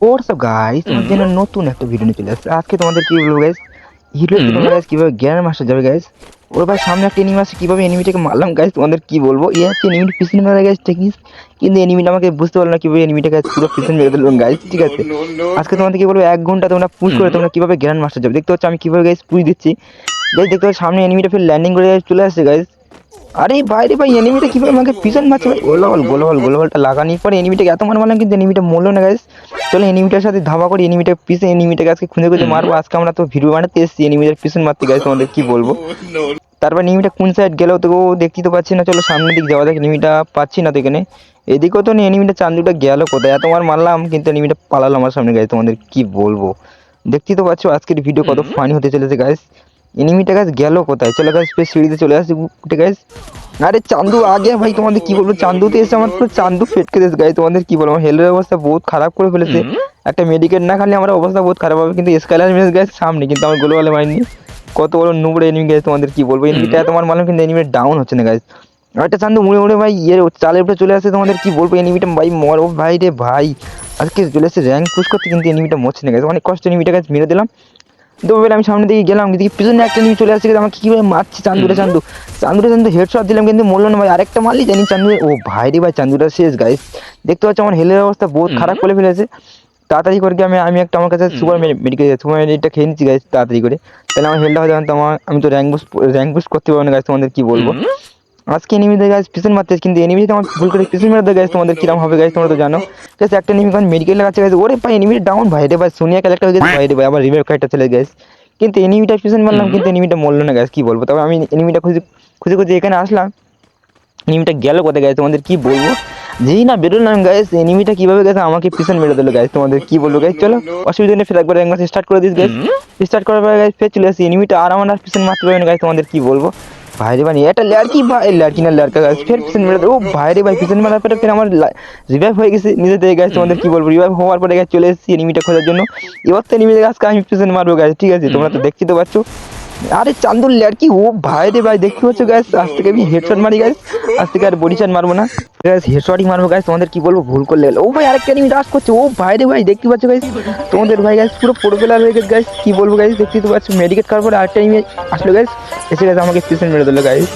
WhatsApp guys তোমার জন্য নতুন একটা ভিডিও নিয়ে চলে আসছে। আজকে তোমাদের কি বলব গাইস হিরো তোমরা গাইস কীভাবে জ্ঞানের মাস্টার যাবে গাইস ওর ভাই সামনে একটা এনিমি আছে কীভাবে এনিমিটাকে মারলাম গাইস তোমাদের কি বলব? এই হচ্ছে এনিমিটি পিছনে মারা গাইস টেকনিক কিন্তু এনিমিটা আমাকে বুঝতে পারল না কীভাবে এনিমিটাকে পুরো পিছনে মেরে দিলাম গাইস ঠিক আছে? আজকে তোমাদের কি বলব এক ঘণ্টা তোমরা পুশ করে তোমরা কীভাবে জ্ঞান মাস্টার যাবে? দেখতে পাচ্ছ আমি কীভাবে গাইস পুশ দিচ্ছি। গাইস দেখতে পাচ্ছ সামনে এনিমিটা ফির ল্যান্ডিং করে চলে আসছে গাইস আরে ভাই রে ভাই এনিমিটা কীভাবে আমাকে পিছন মারছে? ভাই গোলহল গোলহল গোলহলটা লাগানোর পরে এনিমিটাকে এত মার মারলাম কিন্তু এনিমিটা মরলো না গাইস চলো এনিমিটার সাথে ধাবা করি এনিমিটা পিছনে এনিমিটাকে আজকে খুঁজে খুঁজে মারবো। আজকে আমরা তো ভিডিও বানাতে এসেছি এনিমিটার পিছন মারতে গাইস তোমাদের কি বলব? তারপর নিমিটা কোন সাইড গেলেও তো দেখতে তো পাচ্ছি না চলো সামনের দিক যাওয়া যাক নিমিটা পাচ্ছি না তো এখানে। এদিকেও তো নেই এনিমিটা চান্দুটা গেল কোথায়? এত মার মারলাম কিন্তু এনিমিটা পালালো আমার সামনে গাইস তোমাদের কি বলব? দেখতেই তো পাচ্ছ আজকের ভিডিও কত ফানি হতে চলেছে গাইস এনিমিটা গাছ গেল কোথায়? চলো গাছ সিঁড়িতে চলে আসছে উঠে গাইস আরে চান্দু আগে ভাই তোমাদের কি বলব? চান্দুতে এসে আমার পুরো চান্দু ফেটকে দিয়েছে গাইস তোমাদের কি বলব? হেলের অবস্থা বহুত খারাপ করে ফেলেছে। একটা মেডিকেট না খালি আমার অবস্থা বহুত খারাপ হবে কিন্তু স্কাইলার মেস গেছে সামনে কিন্তু আমার গোল বলে মারিনি কত বড় নুবড়ে এনিমি গেছে তোমাদের কি বলব? এনিমিটা তোমার মালুম কিন্তু এনিমিটা ডাউন হচ্ছে না গাইস একটা চান্দু মুড়ে মুড়ে ভাই ইয়ে চালের উপরে চলে আসে তোমাদের কি বলব? এনিমিটা ভাই মরো ভাই রে ভাই। আজকে চলে এসে র্যাঙ্ক পুশ করতে কিন্তু এনিমিটা মরছে না গাইস অনেক কষ্ট এনিমিটা গাছ মেরে দিলাম। তো বলে আমি সামনে দিকে গেলাম দিকে পিছনে একটা নিয়ে চলে আসছে কিন্তু আমাকে কীভাবে মারছে চান্দুরে চান্দু? চান্দুরে চান্দু হেডশট দিলাম কিন্তু মরলো না ভাই আরেকটা মারলি জানি চান্দু ও ভাই রে ভাই চান্দুটা শেষ গাইস দেখতে পাচ্ছ আমার হেলের অবস্থা বহুত খারাপ করে ফেলেছে। তাড়াতাড়ি করে আমি আমি একটা আমার কাছে সুপার মেডিকেল সুপার মেডিকেলটা খেয়ে নিচ্ছি গাইস তাড়াতাড়ি করে। তাহলে আমার হেলটা হয়তো আমার আমি তো র্যাঙ্ক বুস্ট র্যাঙ্ক বুস্ট করতে পারব না গাইস তোমাদের কি বলব? আজকে এনিমিদের গাইস পিছন মারতে কিন্তু এনিমি আমার ভুল করে পিছন মেরে দেয় গাইস তোমাদের কিরম হবে গাইস তোমরা তো জানো। গাইস একটা এনিমি কারণ মেডিকেল লাগাচ্ছে গাইস ওরে ভাই এনিমি ডাউন ভাই রে ভাই সোনিয়া ক্যারেক্টার হয়ে গেছে ভাই রে ভাই আমার রিভাইভ কার্ডটা চলে গাইস কিন্তু এনিমিটা পিছন মারলাম কিন্তু এনিমিটা মরলো না গাইস কি বলব? তবে আমি এনিমিটা খুঁজে খুঁজে খুঁজে এখানে আসলাম। এনিমিটা গেল কোথায় গাইস তোমাদের কি বলব? যেই না বেরোলাম গাইস এনিমিটা কীভাবে গেছে আমাকে পিছন মেরে দিল গাইস তোমাদের কি বলব গাইস চলো অসুবিধা নেই ফের একবার একবার স্টার্ট করে দিস গাইস স্টার্ট করার পরে গাইস ফের চলে আসি এনিমিটা আর আমার আর পিছন মারতে পারবে না গাইস তোমাদের কি বলব? ভাইরে ভাই, এটা লড়কি ভাই লড়কি না লড়কা গাইস ফের পিছন মেরে ও ও ভাইরে ভাই, পিছন মারার পরে ফের আমার রিভাইভ হয়ে গেছে নিজে থেকে গাইস তোমাদের কি বলব? রিভাইভ হওয়ার পরে গাইস চলে এসেছি এনিমিটা খোঁজার জন্য। এবার তো এনিমিটা গাছকে আমি পিছন মারবো গাইস ঠিক আছে? তোমরা তো দেখছি তো পাচ্ছ। আরে চান্দুল আর কি? ও ভাই রে ভাই, দেখতে পাচ্ছ গ্যাস আজ থেকে আমি হেডশট মারি গ্যাস আজ থেকে আর বডি চান মারবো না। গ্যাস হেডশটই মারবো গ্যাস তোমাদের কি বলব? ভুল করলে ও ভাই, আরেকটা আমি রাস করছে। ও ভাই রে ভাই, দেখতে পাচ্ছ গ্যাস তোমাদের ভাই গ্যাস পুরো প্রো প্লেয়ার হয়ে গেছে গ্যাস কি বলব গাইস দেখতে তো পাচ্ছ। মেডিকেট করার পরে আরেকটা আমি আসলো গ্যাস এসে গেছে আমাকে স্টেশন মেরে দিল গাইস